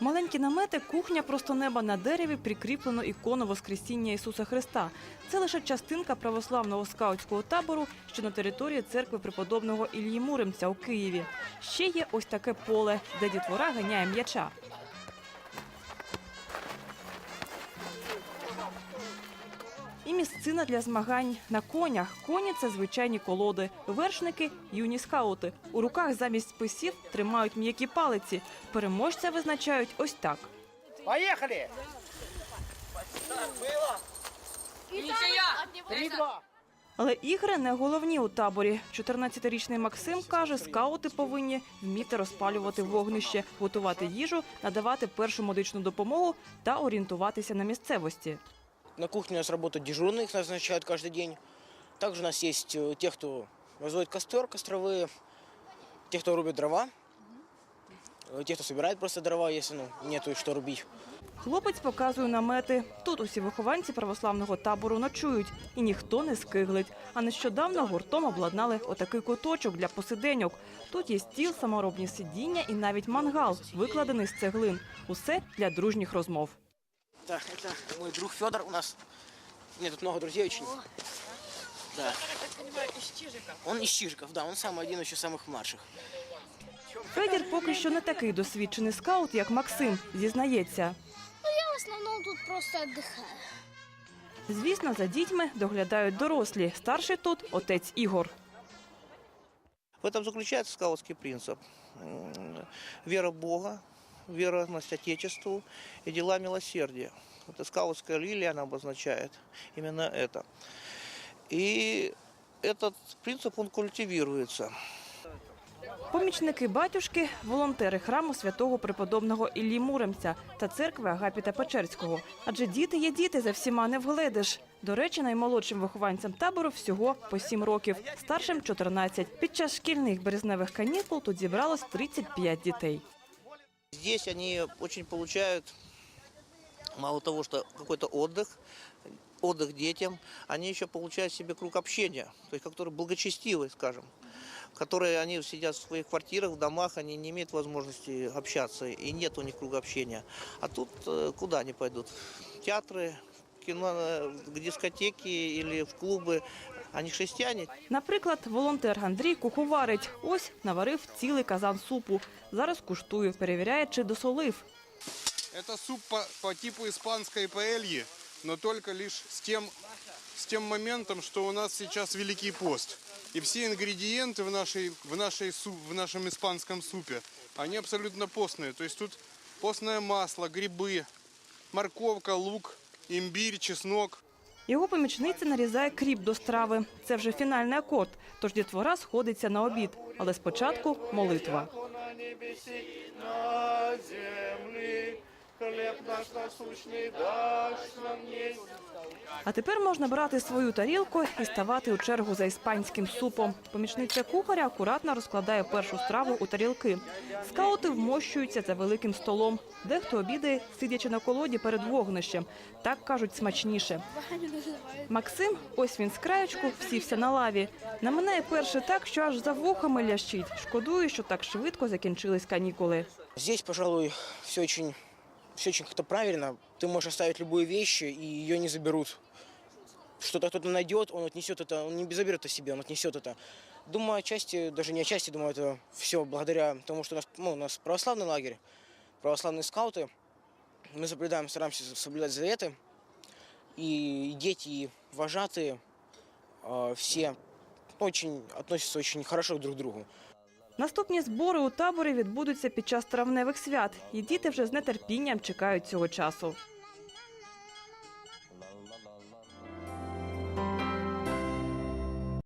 Маленькі намети, кухня просто неба на дереві прикріплено ікону Воскресіння Ісуса Христа. Це лише частинка православного скаутського табору, що на території церкви преподобного Ілії Муремця у Києві. Ще є ось таке поле, де дітвора ганяє м'яча. І місцина для змагань на конях. Коні це звичайні колоди. Вершники юні скаути. У руках замість списів тримають м'які палиці. Переможця визначають ось так. Три-два. Але ігри не головні у таборі. 14-річний Максим каже, скаути повинні вміти розпалювати вогнище, готувати їжу, надавати першу медичну допомогу та орієнтуватися на місцевості. На кухне у нас работают дежурные, их назначают каждый день. Также у нас есть э, те, кто разводит костер, костровые, те, кто рубит дрова, э, те, кто собирает просто дрова, если ну, нету что рубить. Хлопець показує намети. Тут усі вихованці православного табору ночують, і ніхто не скиглить. А нещодавно гуртом обладнали отакий куточок для посиденьок. Тут є стіл, саморобні сидіння і навіть мангал, викладений з цеглин. Усе для дружніх розмов. Так, это мой друг Федор у нас. Нет, тут много друзей очень. Да. Он из Чижиков, да, он самый один еще самых младших. Федір поки що не такий досвідчений скаут, як Максим, зізнається. Я в основном тут просто отдыхаю. Звісно, за дітьми доглядають дорослі. Старший тут отець Ігор. В этом заключается скаутский принцип. М, Вера в Бога, верность Отечеству и дела милосердия. Это скаутская лилия, она обозначает именно это. И этот принцип, он культивируется. Помічники батюшки – волонтери храму святого преподобного Іллі Муремця та церкви Агапіта Печерського. Адже діти є діти, за всіма не вгледиш. До речі, наймолодшим вихованцям табору всього по 7 років, старшим – 14. Під час шкільних березневих канікул тут зібралось 35 дітей. Здесь они очень получают, мало того, что какой-то отдых, отдых детям, они еще получают себе круг общения, то есть который благочестивый, скажем, которые они сидят в своих квартирах, в домах, они не имеют возможности общаться, и нет у них круга общения. А тут э, куда они пойдут? В театры, в кино, э, к дискотеки или в клубы. Они христиане, Наприклад, волонтер Андрій куховарить. Ось наварив цілий казан супу. Зараз куштує, перевіряє, чи досолив. Это суп по, по типу испанской паэльи, но только лишь с тем, с тем моментом, что у нас сейчас Великий пост. И все ингредиенты в, нашей, в, нашей, су- в нашем испанском супе, они абсолютно постные. То есть тут постное масло, грибы, морковка, лук, имбирь, чеснок. Його помічниця нарізає кріп до страви. Це вже фінальний акорд, тож дітвора сходиться на обід. Але спочатку молитва. Хлеб наш насущный дашь нам есть. А тепер можна брати свою тарілку і ставати у чергу за іспанським супом. Помічниця кухаря акуратно розкладає першу страву у тарілки. Скаути вмощуються за великим столом. Дехто обідає, сидячи на колоді перед вогнищем. Так кажуть смачніше. Максим, ось він з краєчку, всівся на лаві. Наминає перше так, що аж за вухами лящить. Шкодує, що так швидко закінчились канікули. Здесь, пожалуй, все очень, все очень как-то правильно. Ты можешь оставить любую вещь, и ее не заберут. Что-то кто-то найдет, он отнесет это, он не заберет это себе, он отнесет это. Думаю, отчасти, даже не отчасти, думаю, это все благодаря тому, что у нас, ну, у нас православный лагерь, православные скауты. Мы соблюдаем, стараемся соблюдать заветы. И дети, и вожатые, э, все очень относятся очень хорошо друг к другу. Наступні збори у таборі відбудуться під час травневих свят, і діти вже з нетерпінням чекають цього часу.